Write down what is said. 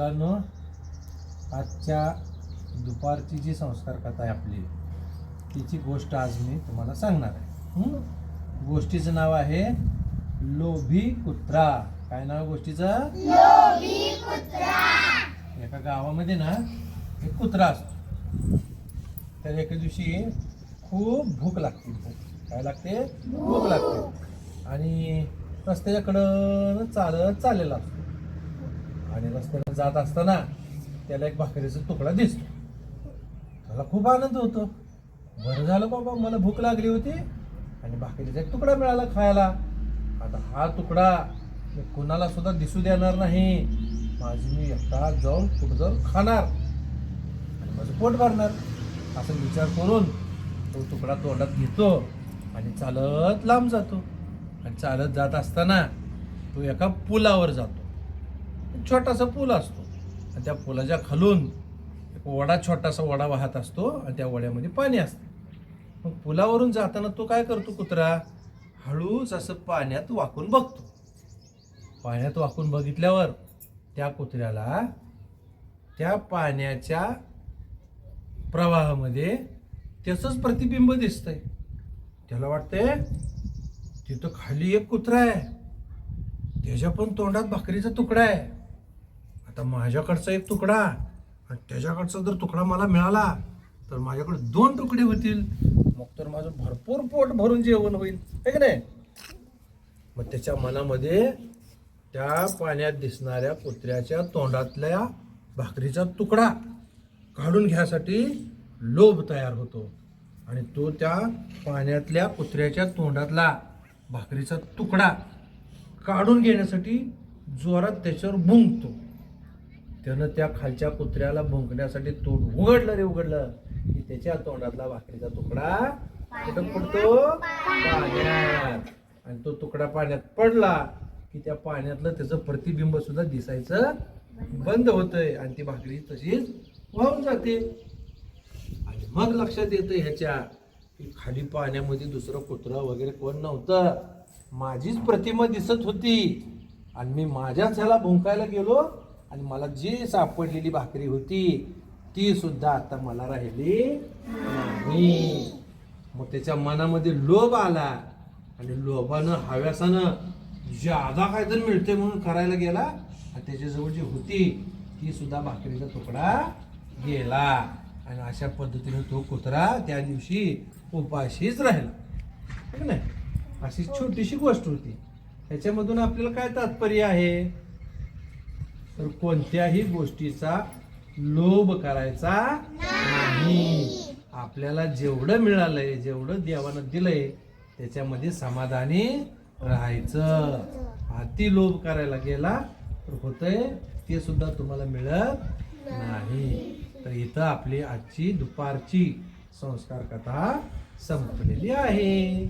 मुलांनो आजच्या दुपारची जी संस्कार कथा आहे आपली तिची गोष्ट आज मी तुम्हाला सांगणार आहे? गोष्टीचं नाव आहे लोभी कुत्रा. काय नाव गोष्टीचं? एका गावामध्ये ना एक कुत्रा असतो. तर एके दिवशी खूप भूक लागते. काय लागते? भूक. लागते. आणि रस्त्याच्याकडं चालत चाललेला असतो. आणि रस्त्याला जात असताना त्याला एक भाकरीचा तुकडा दिसतो. त्याला खूप आनंद होतो. बरं झालं बाबा मला भूक लागली होती आणि भाकरीचा एक तुकडा मिळाला खायला. आता हा तुकडा मी कुणाला सुद्धा दिसू देणार नाही. माझी मी एकटा जाऊन कुठं जाऊन खाणार आणि माझं पोट भरणार. असा विचार करून तो तुकडा तोंडात घेतो आणि चालत लांब जातो. आणि चालत जात असताना तो एका पुलावर जातो. छोटासा पूल असतो. आणि त्या पुलाच्या खालून एक वडा छोटासा वडा वाहत असतो आणि त्या वड्यामध्ये पाणी असतं. मग पुलावरून जाताना तो काय करतो कुत्रा? हळूच असं पाण्यात वाकून बघतो. पाण्यात वाकून बघितल्यावर त्या कुत्र्याला त्या पाण्याच्या प्रवाहामध्ये त्याचंच प्रतिबिंब दिसतंय. त्याला वाटतंय तिथं खाली एक कुत्रा आहे. त्याच्या पण तोंडात भाकरीचा तुकडा आहे. आता माझ्याकडचा एक तुकडा आणि त्याच्याकडचा जर तुकडा मला मिळाला तर माझ्याकडे दोन तुकडे होतील. मग तर माझं भरपूर पोट भरून जेवण होईल. आहे की नाही? मग त्याच्या मनामध्ये त्या पाण्यात दिसणाऱ्या कुत्र्याच्या तोंडातल्या भाकरीचा तुकडा काढून घ्यासाठी लोभ तयार होतो. आणि तो त्या पाण्यातल्या कुत्र्याच्या तोंडातला भाकरीचा तुकडा काढून घेण्यासाठी जोरात त्याच्यावर भुंकतो. त्यानं त्या खालच्या कुत्र्याला भुंकण्यासाठी तोंड उघडलं रे उघडलं. की त्याच्या तोंडातला भाकरीचा तुकडा कुठं पडतो? पाण्यात. आणि तो तुकडा पाण्यात पडला की त्या पाण्यातलं त्याचं प्रतिबिंब सुद्धा दिसायचं बंद होतंय आणि ती भाकरी तशीच वाहून जाते. आणि मग लक्षात येतं ह्याच्या की खाली पाण्यामध्ये दुसरं कुत्रं वगैरे कोण नव्हतं. माझीच प्रतिमा दिसत होती. आणि मी माझ्याच ह्याला भुंकायला गेलो आणि मला जी सापडलेली भाकरी होती ती सुद्धा आता मला राहिली नाही. मग त्याच्या मनामध्ये लोभ आला आणि लोभानं हव्यासानं ज्यादा काय तर मिळते म्हणून करायला गेला आणि त्याच्याजवळ जी होती ती सुद्धा भाकरीचा तुकडा गेला. आणि अशा पद्धतीने तो कुत्रा त्या दिवशी उपाशीच राहिला. नाही? अशी छोटीशी गोष्ट होती. त्याच्यामधून आपल्याला काय तात्पर्य आहे? तर कोणत्याही गोष्टीचा लोभ करायचा नाही. आपल्याला जेवढं मिळालंय जेवढं देवानं दिलंय त्याच्यामध्ये समाधानी राहायचं. अति लोभ करायला गेला तर होतंय ते सुद्धा तुम्हाला मिळत नाही. तर इथं आपली आजची दुपारची संस्कार कथा संपलेली आहे.